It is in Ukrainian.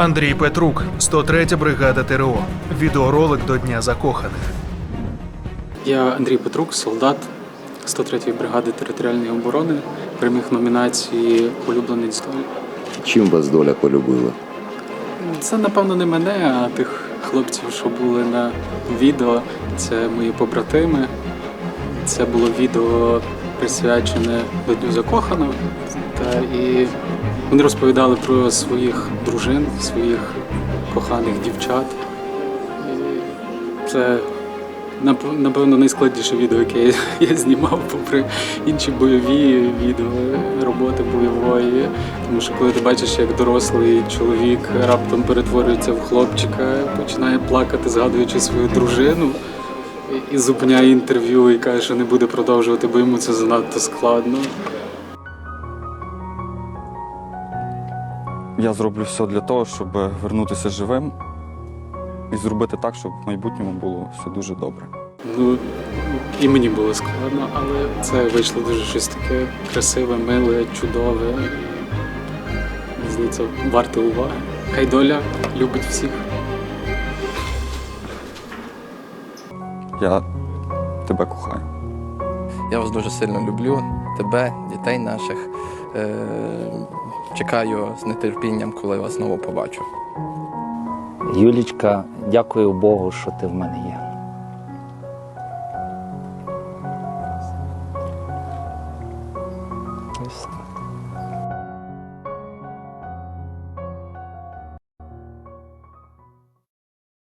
Андрій Петрук, 103 бригада ТРО. Відеоролик до Дня закоханих. Я Андрій Петрук, солдат 103-ї бригади територіальної оборони. Переміг номінації Улюбленець долі. Чим вас доля полюбила? Це, напевно, не мене, а тих хлопців, що були на відео. Це мої побратими. Це було відео присвячене Дню закоханого. Та і вони розповідали про своїх дружин, своїх коханих дівчат. І це напевно найскладніше відео, яке я, я знімав, попри інші бойові відео роботи бойової. Тому що коли ти бачиш, як дорослий чоловік раптом перетворюється в хлопчика, починає плакати, згадуючи свою дружину, і- зупиняє інтерв'ю і каже, що не буде продовжувати, бо йому це занадто складно. Я зроблю все для того, щоб вернутися живим і зробити так, щоб в майбутньому було все дуже добре. Ну і мені було складно, але це вийшло дуже щось таке красиве, миле, чудове. Мені Здається, варте уваги. Хай доля любить всіх. Я тебе кохаю. Я вас дуже сильно люблю, тебе, дітей наших. Е, чекаю з нетерпінням, коли вас знову побачу. Юлічка, дякую Богу, що ти в мене є. Все.